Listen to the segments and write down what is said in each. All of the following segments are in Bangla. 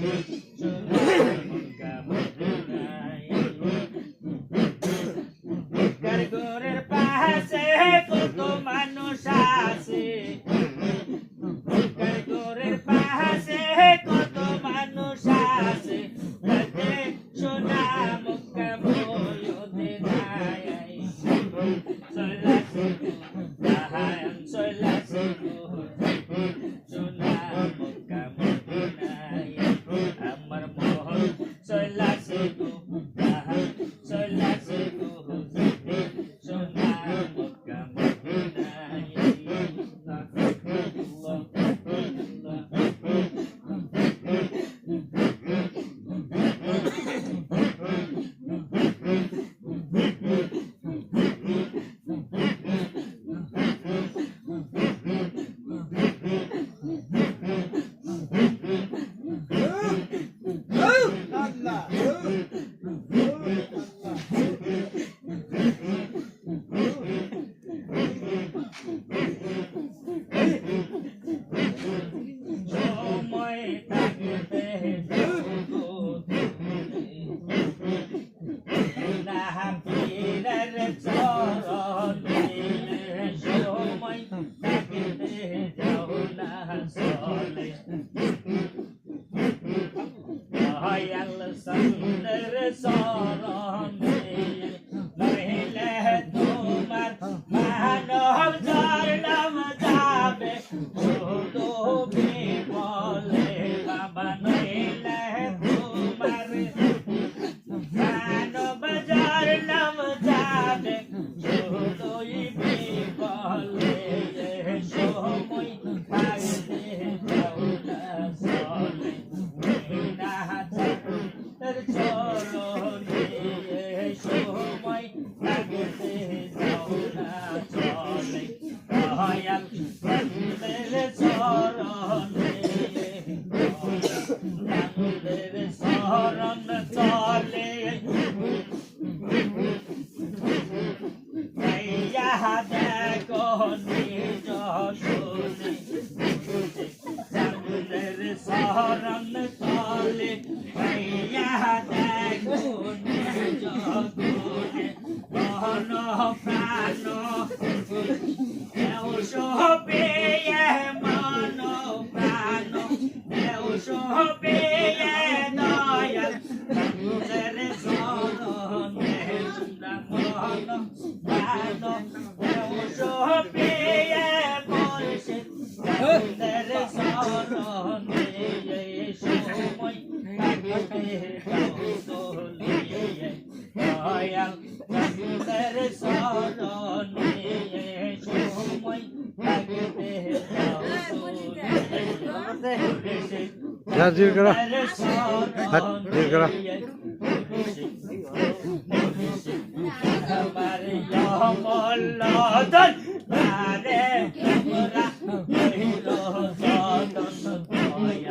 Mm-hmm. দয়াল সুন্দর সরণ। চরণ তলে ভাইয়া দেখুন যতনে বহন প্রাণ দেও শোভে মান প্রাণ দেও হাত জির করো হাত জির করো আমার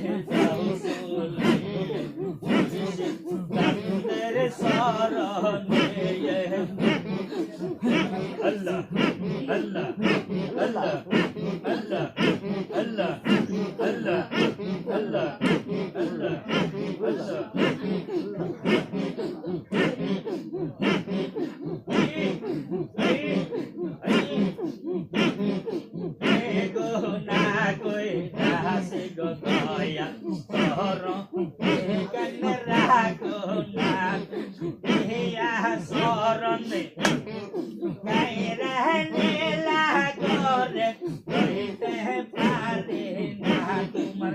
Yeah. কই হাসি গয়া তোর কানে রাখো না হিয়া সরন গাই রহনে লাগো রে কইতে পারে না তোমার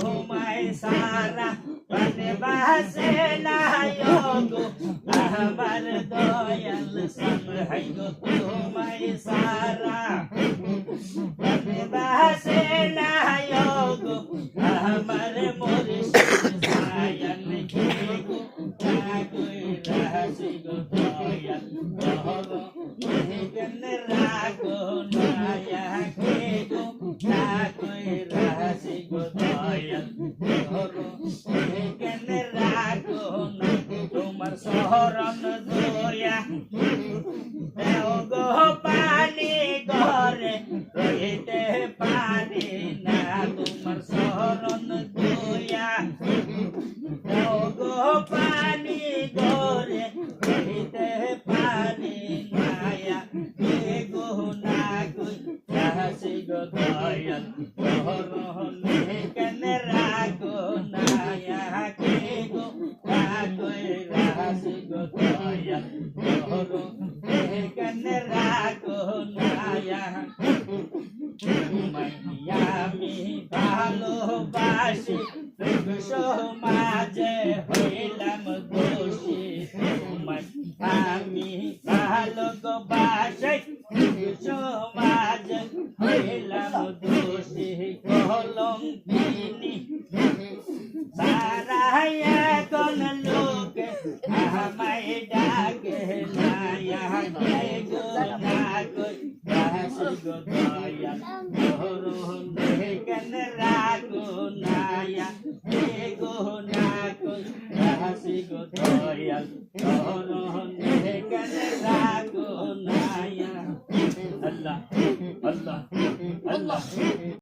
घुमाए सारा बनवास लायो अहबर दोयल समय घुमाए सारा बनवास लायो আমার শরণ ধুয়া গো পানি গরে দিতে পানি নায়া কে গো না গো তাহাসি গো দয়াল ভালোবাসি সমাজে হইলাম দোষী। আমি ভালোবাসি সমাজে হইলাম দোষী। কলম সারাইয়া verdad.